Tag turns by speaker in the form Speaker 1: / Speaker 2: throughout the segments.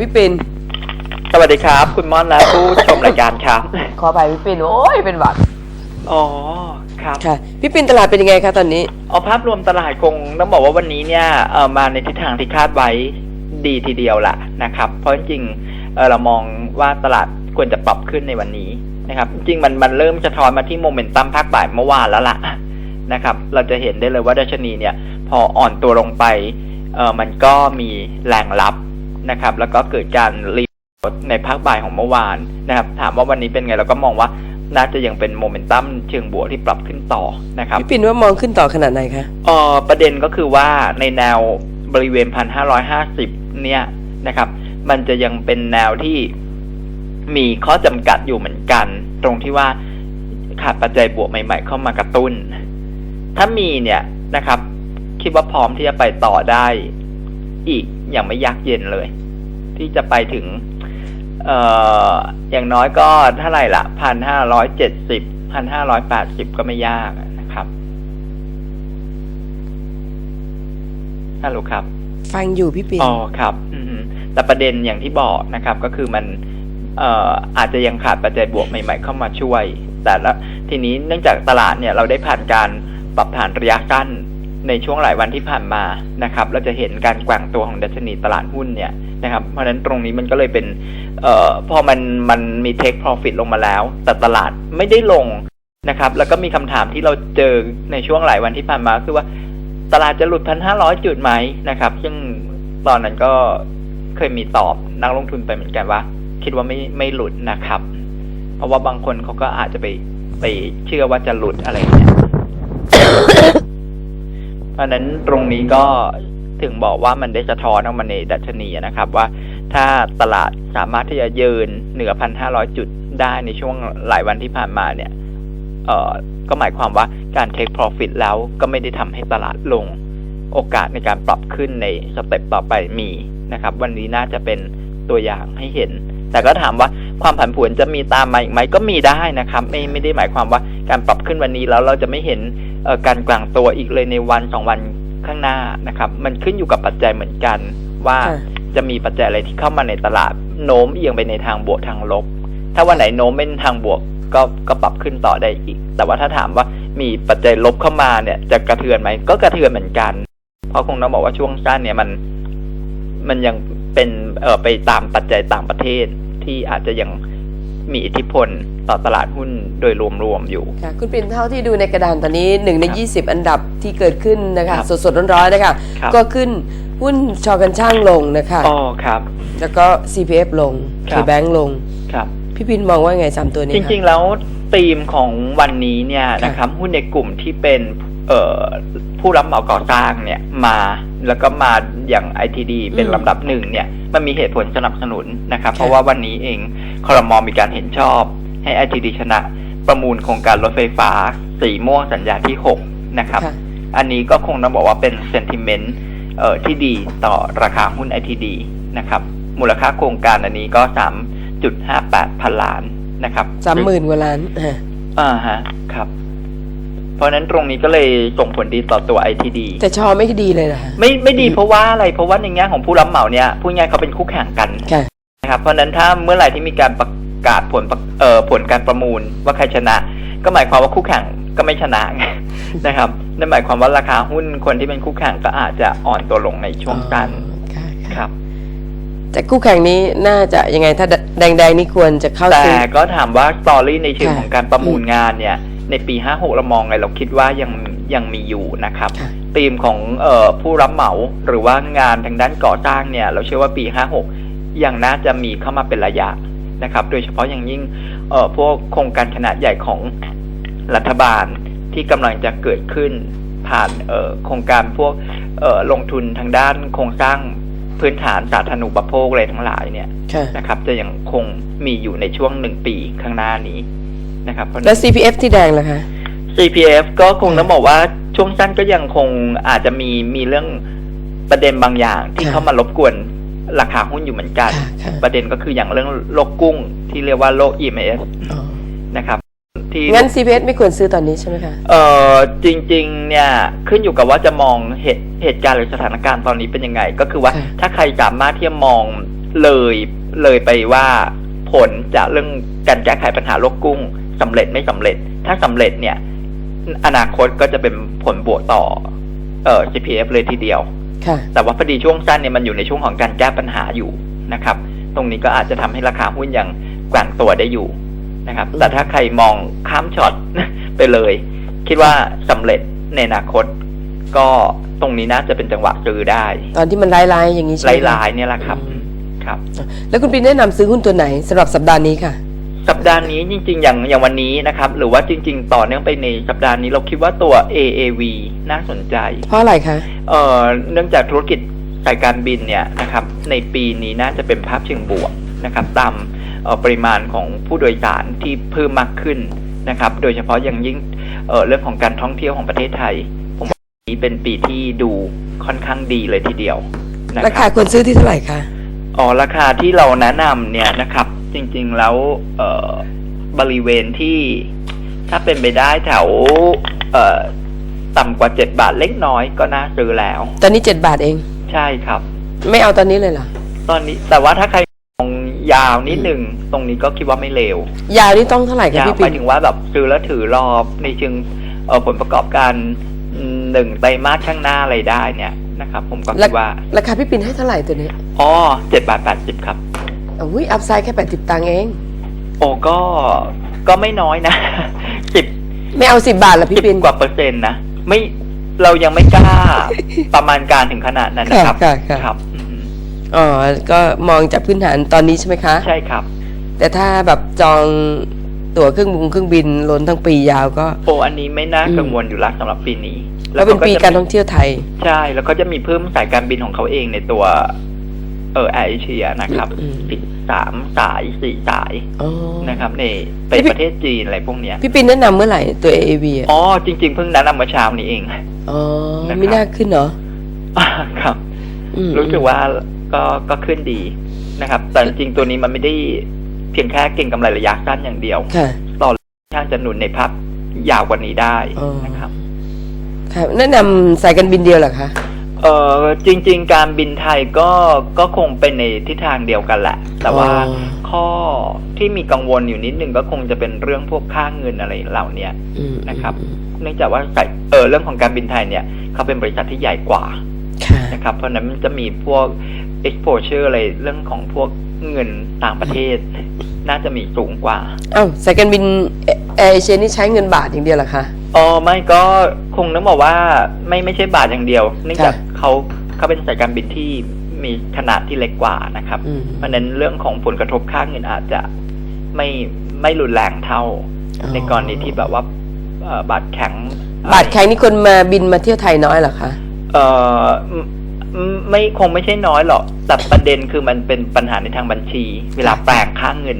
Speaker 1: พี่ปิน
Speaker 2: สวัสดีครับ คุณม่อนและผู้ชมรายการครับ
Speaker 1: ขอไปพี่ปินโอ้ยเป็นหวัด
Speaker 2: อ๋อครับ
Speaker 1: ค่ะ พี่ปินตลาดเป็นยังไงคะตอนนี้
Speaker 2: เอาภาพรวมตลาดคงต้องบอกว่าวันนี้เนี่ยเออมาในทิศทางที่คาดไว้ดีทีเดียวล่ะนะครับ เพราะจริงๆเออเรามองว่าตลาดควรจะปรับขึ้นในวันนี้นะครับ จริงๆมันมันเริ่มจะทอนมาที่โมเมนตัมภาคบ่ายเมื่อวานแล้วล่ะนะครับ เราจะเห็นได้เลยว่าดัชนีเนี่ย พออ่อนตัวลงไปเออมันก็มีแรงรับ นะครับ แล้วก็เกิดการรีในภาคบ่ายของเมื่อวานนะครับ ถามว่าวันนี้เป็นไงเราก็มองว่าน่าจะยังเป็นโมเมนตัมเชิงบวกที่ปรับขึ้นต่อนะครับ
Speaker 1: พี่ปินว่ามองขึ้นต่อขนาดไหนคะ
Speaker 2: เอ่อประเด็นก็คือว่าในแนวบริเวณพันห้าร้อยห้าสิบเนี่ยนะครับ มันจะยังเป็นแนวที่มีข้อจำกัดอยู่เหมือนกัน ตรงที่ว่าขาดปัจจัยบวกใหม่ๆ เข้ามากระตุ้น ถ้ามีเนี่ยนะครับ คิดว่าพร้อมที่จะไปต่อได้ อีกอย่างไม่ยากเย็นเลย ที่จะไปถึง เอ่ออย่างน้อยก็เท่าไหร่ละพันห้าร้อยเจ็ดสิบพันห้าร้อยแปดสิบก็ไม่ยากนะครับฮัลโหลครับ
Speaker 1: ฟังอยู่พี่ปิน
Speaker 2: อ๋อครับ อืมแต่ประเด็นอย่างที่บอกนะครับ ก็คือมันเอ่ออาจจะยังขาดปัจจัยบวกใหม่ ๆ เข้ามาช่วย แต่ละทีนี้เนื่องจากตลาดเนี่ยเราได้ผ่านการปรับฐานระยะสั้น ในช่วงหลายวันที่ผ่านมานะครับ เราจะเห็นการกว่งตัวของดัชนีตลาดหุ้นเนี่ยนะครับ เพราะฉะนั้นตรงนี้มันก็เลยเป็นเอ่อพอมันมันมี take profit ลงมาแล้ว แต่ตลาดไม่ได้ลงนะครับ แล้วก็มีคำถามที่เราเจอในช่วงหลายวันที่ผ่านมาคือว่าตลาดจะหลุดพันห้าร้อยจุดไหมนะครับ ซึ่งตอนนั้นก็เคยมีตอบนักลงทุนไปเหมือนกันว่า คิดว่าไม่ไม่หลุดนะครับ เพราะว่าบางคนเขาก็อาจจะไปไปเชื่อว่าจะหลุดอะไรเงี้ย เพราะนั้นตรงนี้ก็ถึงบอกว่ามันได้สะท้อนออกมาในดัชนีนะครับ ว่าถ้าตลาดสามารถที่จะยืนเหนือพันห้าร้อยจุดได้ในช่วงหลายวันที่ผ่านมาเนี่ย เอ่อก็หมายความว่าการ take profit แล้วก็ไม่ได้ทำให้ตลาดลง โอกาสในการปรับขึ้นในสเต็ปต่อไปมีนะครับ วันนี้น่าจะเป็นตัวอย่างให้เห็น แต่ก็ถามว่าความผันผวนจะมีตามมาอีกไหมก็มีได้นะครับ ไม่ไม่ได้หมายความว่า การปรับขึ้นวันนี้แล้วเราจะไม่เห็นเอ่อการกลางตัวอีกเลยในวันสองวันข้างหน้านะครับ มันขึ้นอยู่กับปัจจัยเหมือนกันว่า
Speaker 1: ค่ะ
Speaker 2: จะมีปัจจัยอะไรที่เข้ามาในตลาดโน้มเอียงไปในทางบวกทางลบ ถ้าวันไหนโน้มเป็นทางบวกก็ก็ปรับขึ้นต่อได้อีก แต่ว่าถ้าถามว่ามีปัจจัยลบเข้ามาเนี่ยจะกระเทือนไหมก็กระเทือนเหมือนกัน เพราะคงต้องบอกว่าช่วงสั้นเนี่ยมันมันยังเป็นเอ่อไปตามปัจจัยต่างประเทศที่อาจจะยัง มีอิทธิพลต่อตลาดหุ้นโดยรวมๆอยู่
Speaker 1: ค่ะคุณปินเท่าที่ดูในกระดานตอนนี้หนึ่งใน
Speaker 2: ครับ
Speaker 1: ยี่สิบอันดับที่เกิดขึ้นนะ
Speaker 2: ครั
Speaker 1: คะ
Speaker 2: บ
Speaker 1: สดๆร้อนๆนะคะ
Speaker 2: ครับ
Speaker 1: ก็ขึ้นหุ้นชอกันช่างลงนะคะ
Speaker 2: อ๋อครับ
Speaker 1: แล้วก็ CPF ลง
Speaker 2: ครั
Speaker 1: เค
Speaker 2: บ
Speaker 1: แบงลง
Speaker 2: ครับ
Speaker 1: พี่ปินมองว่าไงสามตัวนี้
Speaker 2: จ
Speaker 1: คะ
Speaker 2: ริงๆแล้วธีมของวันนี้เนี่ยนะครับหุ้นในกลุ่มที่เป็นเอ่อ ผู้รับเหมาก่อสร้างเนี่ยมาแล้วก็มาอย่าง ITD เป็นลำดับหนึ่งเนี่ยมันมีเหตุผลสนับสนุนนะครับ เพราะว่าวันนี้เองคอรมอมีการเห็นชอบให้ ITD ชนะประมูลโครงการรถไฟฟ้า สีม่วงสัญญาที่ 6 นะครับ
Speaker 1: ค่ะ
Speaker 2: อันนี้ก็คงต้องบอกว่าเป็นเซนติเมนต์เอ่อที่ดีต่อราคาหุ้น ITD นะครับ มูลค่าโครงการอันนี้ก็ 3.58 พันล้านนะครับ
Speaker 1: สามหมื่นกว่าล้านอ่า
Speaker 2: อ่าฮะครับ เพราะฉะนั้นตรงนี้ก็เลยส่งผลดีต่อตัว ITD
Speaker 1: แต่ชอไม่ดีเลยนะคะ
Speaker 2: ไม่ไม่ดีเพราะว่าอะไรเพราะว่าในแง่ของผู้รับเหมาเนี่ยผู้ง่ายเขาเป็นคู่แข่งกัน
Speaker 1: ค่ะ
Speaker 2: นะครับเพราะฉะนั้นถ้าเมื่อไหร่ที่มีการประกาศผลประเอ่อผลการประมูลว่าใครชนะ ก็หมายความว่าคู่แข่งก็ไม่ชนะนะครับนั่นหมายความว่าราคาหุ้นคนที่เป็นคู่แข่งก็อาจจะอ่อนตัวลงในช่วงสั้น
Speaker 1: ค่ะ
Speaker 2: ค
Speaker 1: ค่ะ
Speaker 2: รับ
Speaker 1: แต่คู่แข่งนี้น่าจะยังไงถ้าแดงๆนี่ควรจะเข้า
Speaker 2: แต่
Speaker 1: ซื้อ
Speaker 2: ก็ถามว่าสตอรี่ในเชิง
Speaker 1: ค่ะ
Speaker 2: ของการประมูลงานเนี่ย ในปี 56 เรามองไงเราคิดว่ายังยังมีอยู่นะครับ
Speaker 1: ค่ะ
Speaker 2: ธีมของเออผู้รับเหมาหรือว่างานทางด้านก่อสร้างเนี่ยเราเชื่อว่าปี 56 ยังน่าจะมีเข้ามาเป็นระยะนะครับ โดยเฉพาะอย่างยิ่งเอ่อพวกโครงการขนาดใหญ่ของรัฐบาลที่กำลังจะเกิดขึ้นผ่านเอ่อโครงการพวกเอ่อลงทุนทางด้านโครงสร้างพื้นฐานสาธารณูปโภคอะไรทั้งหลายเนี่ย
Speaker 1: ค่ะ
Speaker 2: นะครับ จะยังคงมีอยู่ในช่วงหนึ่งปีข้างหน้านี้ นะครับเพราะฉะ
Speaker 1: แล้
Speaker 2: นั้
Speaker 1: วน CPF ที่แดงล่ะคะ
Speaker 2: CPF ก็คงต้องบอกว่าช่วงสั้นก็ยังคงอาจจะมีมีเรื่องประเด็นบางอย่างที่
Speaker 1: ค่ะ
Speaker 2: เข้ามารบกวนราคาหุ้นอยู่เหมือนกัน
Speaker 1: ค่ะค่ะ
Speaker 2: ประเด็นก็คืออย่างเรื่องโลกกุ้งที่เรียกว่าโลก EMS
Speaker 1: อ๋อ
Speaker 2: นะครับที่
Speaker 1: งั้น CPF ไม่ควรซื้อตอนนี้ใช่ไหมคะ
Speaker 2: เอ่อจริง ๆ เนี่ยขึ้นอยู่กับว่าจะมองเหตุเหตุการณ์หรือสถานการณ์ตอนนี้เป็นยังไง ก็คือว่า
Speaker 1: ค่ะ
Speaker 2: ถ้าใครสามารถที่จะมองเลยเลยไปว่าผลจากเรื่องการแก้ไขปัญหาโรคกุ้ง สำเร็จไม่สำเร็จ ถ้าสำเร็จเนี่ย อนาคตก็จะเป็นผลบวกต่อ เอ่อ CPF เลยทีเดียว
Speaker 1: ค่ะ
Speaker 2: แต่ว่าพอดีช่วงสั้นเนี่ยมันอยู่ในช่วงของการแก้ปัญหาอยู่นะครับ ตรงนี้ก็อาจจะทำให้ราคาหุ้นยังแกว่งตัวได้อยู่นะครับ แต่ถ้าใครมองข้ามช็อตไปเลย คิดว่าสำเร็จในอนาคต ก็ตรงนี้น่าจะเป็นจังหวะซื้อได้
Speaker 1: ตอนที่มันร้ายๆอย่างนี้ใช่ไหมคะ
Speaker 2: ลายๆเนี่ยแหละครับ
Speaker 1: อืม
Speaker 2: ครับ
Speaker 1: แล้วคุณปินแนะนำซื้อหุ้นตัวไหนสำหรับสัปดาห์นี้ค่ะ
Speaker 2: สัปดาห์นี้จริง ๆ อย่างอย่างวันนี้นะครับ หรือว่าจริง ๆ ต่อเนื่องไปในสัปดาห์นี้เราคิดว่าตัว AAV น่าสนใจ
Speaker 1: เพราะอะไรคะ
Speaker 2: เอ่อเนื่องจากธุรกิจสายการบินเนี่ยนะครับ ในปีนี้น่าจะเป็นภาพเชิงบวกนะครับ ตามเอ่อปริมาณของผู้โดยสารที่เพิ่มมากขึ้นนะครับ โดยเฉพาะอย่างยิ่งเอ่อเรื่องของการท่องเที่ยวของประเทศไทยผมว่าปีนี้เป็นปีที่ดูค่อนข้างดีเลยทีเดียวนะ
Speaker 1: รา
Speaker 2: ค
Speaker 1: คา
Speaker 2: รับ
Speaker 1: ควรซื้อที่เท่าไหร่คะ
Speaker 2: อ๋อราคาที่เราแนะนำเนี่ยนะครับ จริง ๆ แล้ว เอ่อบริเวณที่ถ้าเป็นไปได้แถว เอ่อต่ำกว่าเจ็ดบาทเล็กน้อยก็น่าซื้อแล้ว
Speaker 1: ตอนนี้เจ็ดบาทเอง
Speaker 2: ใช่ครับ
Speaker 1: ไม่เอาตอนนี้เลยเหรอ
Speaker 2: ตอนนี้แต่ว่าถ้าใครมองยาวนิดหนึ่งตรงนี้ก็คิดว่าไม่เลวยา
Speaker 1: วนี่ต้องเท่าไหร่คะ
Speaker 2: ยาว
Speaker 1: พี่
Speaker 2: ห
Speaker 1: ปิ
Speaker 2: มานยถึงว่าแบบซื้อแล้วถือรอบในเชิงเอ่อผลประกอบการหนึ่งไตรมาสข้างหน้าอะไรได้เนี่ยนะครับ ผมก็คิดว่า
Speaker 1: ราคาพี่ปินให้เท่าไหร่ตัวนี้
Speaker 2: อ๋อเจ็ดบาทแปดสิบครับ
Speaker 1: อุ้ยอัพไซด์แค่แปดสิบตังค์เอง
Speaker 2: โอ้ก็ก็ไม่น้อยนะ สิบ
Speaker 1: ไม่เอาสิบบาทละพี่
Speaker 2: สิบ
Speaker 1: ปิน
Speaker 2: กว่าเปอร์เซ็นต์นะไม่เรายังไม่กล้าประมาณการถึงขนาดนั้นนะครับ
Speaker 1: ค่ะค่ะ
Speaker 2: ครับอืม
Speaker 1: อ๋อก็มองจากพื้นฐานตอนนี้ใช่ไหมคะ
Speaker 2: ใช่ครับ
Speaker 1: แต่ถ้าแบบจองตั๋วเครื่องบินเครื่องบินล้นทั้งปียาวก็
Speaker 2: โอ้อันนี้ไม่น่า
Speaker 1: อืม
Speaker 2: กังวลอยู่ละสำหรับปีนี้
Speaker 1: แล้วเป็นปี
Speaker 2: จะ
Speaker 1: การท่องเที่ยวไทย
Speaker 2: ใช่ แล้วก็จะมีเพิ่มสายการบินของเขาเองในตัว เออแอร์เอเชียนะครับ
Speaker 1: อืม
Speaker 2: สิบสามสายสี่สาย
Speaker 1: อ๋อ
Speaker 2: นะครับในไป
Speaker 1: พี่
Speaker 2: ประเทศจีนอะไรพวกเนี้ย
Speaker 1: พี่ปินแนะนำเมื่อไหร่ตัว AAV อะ
Speaker 2: อ๋อจริง ๆ เพิ่งแนะนำเมื่อเช้านี้เอง
Speaker 1: อ๋อ
Speaker 2: นะครับ
Speaker 1: ไม่น่าขึ้นเนาะ
Speaker 2: ครับ
Speaker 1: อืม
Speaker 2: รู้สึกว่าก็ก็ขึ้นดีนะครับ แต่จริงๆตัวนี้มันไม่ได้เพียงแค่เก่งกำไรระยะสั้นอย่างเดียว
Speaker 1: ค่ะ
Speaker 2: ต่อทางจะหนุนในภาพยาวกว่านี้ได้
Speaker 1: อ๋อ
Speaker 2: นะครับ
Speaker 1: ค่ะแนะนำสายการบินเดียวเหรอคะ
Speaker 2: เออจริง ๆ การบินไทยก็ก็คงเป็นในทิศทางเดียวกันแหละ แต่ว่า
Speaker 1: อ๋อ
Speaker 2: ข้อที่มีกังวลอยู่นิดนึงก็คงจะเป็นเรื่องพวกค่าเงินอะไรเหล่าเนี้ย
Speaker 1: อืม
Speaker 2: นะครับ
Speaker 1: อืม
Speaker 2: เนื่องจากว่าสายเออเรื่องของการบินไทยเนี่ยเขาเป็นบริษัทที่ใหญ่กว่า
Speaker 1: ค่ะ
Speaker 2: นะครับ เพราะฉะนั้นมันจะมีพวก exposure อะไรเรื่องของพวกเงินต่างประเทศ น่าจะมีสูงกว่า
Speaker 1: เอ้าสายการบินแอร์เอเชียนี่ใช้เงินบาทอย่างเดียวเหรอคะ
Speaker 2: อ๋อไม่ก็คงต้องบอกว่าไม่ไม่ใช่บาทอย่างเดียวเนื่องจาก
Speaker 1: ค่ะ
Speaker 2: เขาเขาเป็นสายการบินที่มีขนาดที่เล็กกว่านะครับ
Speaker 1: อืม
Speaker 2: เพราะฉะนั้นเรื่องของผลกระทบค่าเงินอาจจะไม่ไม่รุนแรงเท่า
Speaker 1: อ๋อ
Speaker 2: ในกรณีที่แบบว่าเอ่อบาทแข็ง
Speaker 1: บาทแข็งนี่คนมาบินมาเที่ยวไทยน้อยเหรอคะ
Speaker 2: เอ่อไม่ไม่คงไม่ใช่น้อยหรอกแต่ประเด็นคือมันเป็นปัญหาในทางบัญชี เวลาแปลงค่าเงิน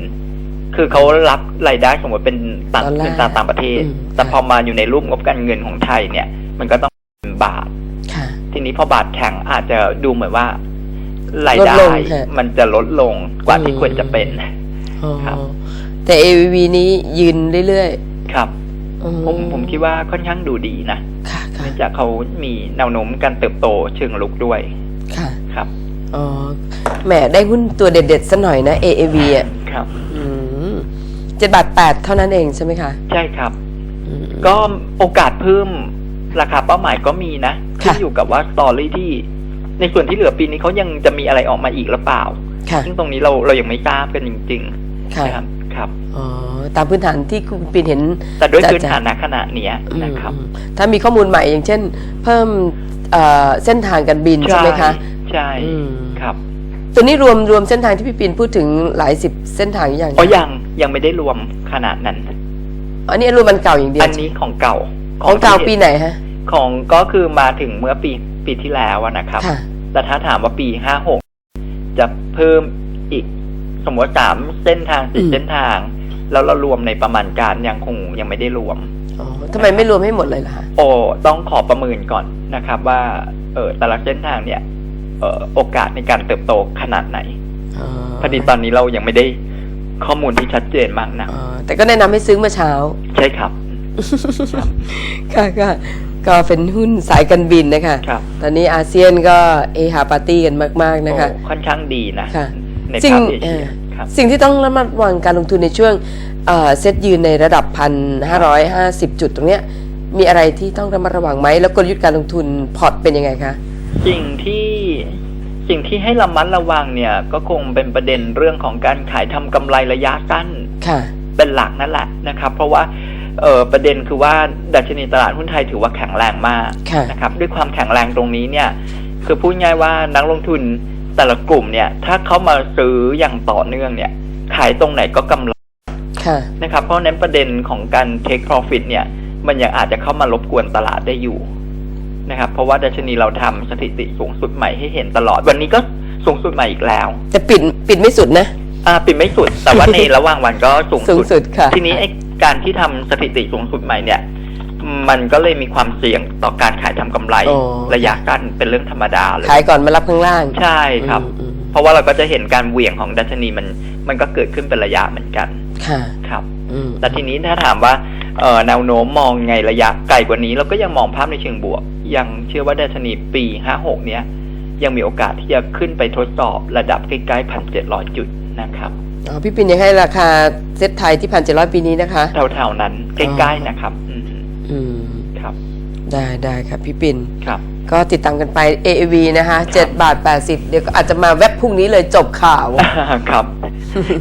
Speaker 2: คือเขารับรายได้สมมติเป็นต่าง
Speaker 1: ดอลลาร์
Speaker 2: เป็นตราต่างประเทศ
Speaker 1: อืม
Speaker 2: แต่พอมาอยู่ในรูปงบการเงินของไทยเนี่ย มันก็ต้องเป็นบาท
Speaker 1: ค่ะ
Speaker 2: ทีนี้พอบาทแข็งอาจจะดูเหมือนว่าราย
Speaker 1: ลด
Speaker 2: ได้
Speaker 1: ลงค่ะ
Speaker 2: มันจะลดลงกว่าที่
Speaker 1: อืม
Speaker 2: ควรจะเป็น
Speaker 1: อ๋อ
Speaker 2: ครับ
Speaker 1: แต่ AAV นี้ยืนเรื่อย
Speaker 2: ครับ
Speaker 1: ๆอื
Speaker 2: ผมผมคิดว่าค่อนข้างดูดีนะ
Speaker 1: ค่ะค่ะ
Speaker 2: เนื่องจากเขามีแนวโน้มการเติบโตเชิงลุกด้วย
Speaker 1: ค่ะ
Speaker 2: ครับ
Speaker 1: อ๋อแหมได้หุ้นตัวเด็ดๆซะหน่อยนะ AAV อะ
Speaker 2: ครับ
Speaker 1: เจ็ดบาทแปดเท่านั้นเองใช่ไหมคะ
Speaker 2: ใช่ครับ
Speaker 1: อืม
Speaker 2: ก็โอกาสเพิ่มราคาเป้าหมายก็มีนะ
Speaker 1: ค่ะ
Speaker 2: ขึ้นอยู่กับว่าสตอรี่ที่ ในส่วนที่เหลือปีนี้เขายังจะมีอะไรออกมาอีกหรือเปล่า
Speaker 1: ค่ะ
Speaker 2: ซึ่งตรงนี้เราเรายังไม่ทราบกันจริงๆ
Speaker 1: ค่ะ
Speaker 2: นะครับครับ
Speaker 1: อ๋อตามพื้นฐานที่คุณปินเห็น
Speaker 2: แต่ด้วย
Speaker 1: จะ
Speaker 2: พื้นฐาน
Speaker 1: จะ
Speaker 2: ณขณะเนี้ยนะครับ
Speaker 1: อืมถ้ามีข้อมูลใหม่อย่างเช่น เพิ่มเอ่อเส้นทางการบินใช่ไหมคะ
Speaker 2: ใช่
Speaker 1: อืม
Speaker 2: ครับ
Speaker 1: ตัวนี้รวมรวมเส้นทางที่พี่ปินพูดถึงหลายสิบเส้นทางอย่าง
Speaker 2: อ๋อยัง ยังไม่ได้รวมขนาดนั้น
Speaker 1: อันนี้รวมมันเก่าอย่างเดียว
Speaker 2: อันนี้ของเก่า
Speaker 1: ของเก่าปี
Speaker 2: ที่
Speaker 1: ไหนฮะ
Speaker 2: ของก็คือมาถึงเมื่อปีปีที่แล้วอะนะครับ
Speaker 1: ค่ะ
Speaker 2: แต่ถ้าถามว่าปีห้าหกจะเพิ่มอีกสมมติสามเส้นทางสี่
Speaker 1: อืม
Speaker 2: เส้นทาง แล้วเรารวมในประมาณการยังคงยังไม่ได้รวม
Speaker 1: อ๋อทำไมไม่รวมให้หมดเลยล่ะคะ
Speaker 2: โอ้ต้องขอประเมินก่อนนะครับ ว่า เออแต่ละเส้นทางเนี่ย เออโอกาสในการเติบโตขนาดไหน
Speaker 1: อ๋อ
Speaker 2: พอดีตอนนี้เรายังไม่ได้ ข้อมูลที่ชัดเจนมากนะ
Speaker 1: อ๋อแต่ก็แนะนำให้ซื้อเมื่อเช้า
Speaker 2: ใช่ครับ
Speaker 1: ค่ะก็ก็เป็นหุ้นสายการบินนะคะ
Speaker 2: ครับ
Speaker 1: ตอนนี้อาเซียนก็เอฮาปาร์ตี้กันมาก ๆ นะคะ
Speaker 2: โอ้ค่อนข้างดีนะ
Speaker 1: ค่ะ
Speaker 2: ในใน
Speaker 1: สิ่ง
Speaker 2: ภาพเอเชีย
Speaker 1: เออ
Speaker 2: ครับ
Speaker 1: สิ่งที่ต้องระมัดระวังการลงทุนในช่วงเอ่อเซ็ตยืนในระดับพันห้าร้อยห้าสิบจุดตรงเนี้ยมีอะไรที่ต้องระมัดระวังไหม แล้วกลยุทธ์การลงทุนพอร์ตเป็นยังไงคะ
Speaker 2: สิ่งที่ สิ่งที่ให้ระมัดระวังเนี่ย ก็คงเป็นประเด็นเรื่องของการขายทำกำไรระยะสั้น
Speaker 1: ค่ะ
Speaker 2: เป็นหลักนั่นแหละนะครับ เพราะว่าเออประเด็นคือว่าดัชนีตลาดหุ้นไทยถือว่าแข็งแรงมาก
Speaker 1: ค่ะ
Speaker 2: นะครับ ด้วยความแข็งแรงตรงนี้เนี่ย คือพูดง่ายว่านักลงทุนแต่ละกลุ่มเนี่ย ถ้าเขามาซื้ออย่างต่อเนื่องเนี่ย ขายตรงไหนก็กำไร
Speaker 1: ค่ะ
Speaker 2: นะครับ เพราะฉะนั้นประเด็นของการ take profit เนี่ย มันยังอาจจะเข้ามารบกวนตลาดได้อยู่ นะครับ เพราะว่าดัชนีเราทำสถิติสูงสุดใหม่ให้เห็นตลอด วันนี้ก็สูงสุดใหม่อีกแล้ว
Speaker 1: จะปิดปิดไม่สุดนะ
Speaker 2: อ่าปิดไม่สุด แต่ว่าในระหว่างวันก็สูง
Speaker 1: สูงสุดค่ะ
Speaker 2: ทีนี้ไอ้การที่ทำสถิติสูงสุดใหม่เนี่ย มันก็เลยมีความเสี่ยงต่อการขายทำกำไร
Speaker 1: โอ้
Speaker 2: ระยะกั้นเป็นเรื่องธรรมดาเลย
Speaker 1: ขายก่อนมารับข้างล่าง
Speaker 2: ใช่ครับ
Speaker 1: อืมอืม
Speaker 2: เพราะว่าเราก็จะเห็นการเหวี่ยงของดัชนีมันมันก็เกิดขึ้นเป็นระยะเหมือนกัน
Speaker 1: ค่ะ
Speaker 2: ครับ
Speaker 1: อืม
Speaker 2: แต่ทีนี้ถ้าถามว่าเอ่อ แนวโน้มมองไงระยะไกลกว่านี้ เราก็ยังมองภาพในเชิงบวก ยังเชื่อว่าดัชนีปี 56 เนี้ยยังมีโอกาสที่จะขึ้นไปทดสอบระดับใกล้ๆพันเจ็ดร้อยจุดนะครับ
Speaker 1: อ๋อพี่ปิ่นยังให้ราคาเซ็ตไทยที่พันเจ็ดร้อยปีนี้นะคะ
Speaker 2: แถวๆนั้นใกล้ๆนะครับอืม
Speaker 1: อืม
Speaker 2: ครับ
Speaker 1: ได้ได้ครับพี่ปิ่น
Speaker 2: ครับ
Speaker 1: ก็ติดตามกันไป AAV นะคะ7บาท80เดี๋ยวก็อาจจะมาแวบพรุ่งนี้เลยจบข่าว
Speaker 2: ครับ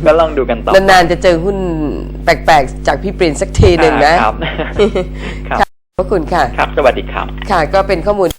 Speaker 2: ก็ลองดูกันต่อ
Speaker 1: นานๆจะเจอหุ้นแปลกๆ จากพี่ปรินสักทีหนึ่งนะ
Speaker 2: ครับ ครับ
Speaker 1: ขอบคุณค่ะ
Speaker 2: ครับ สวัสดีครับ
Speaker 1: ค่ะ ก็เป็นข้อมูล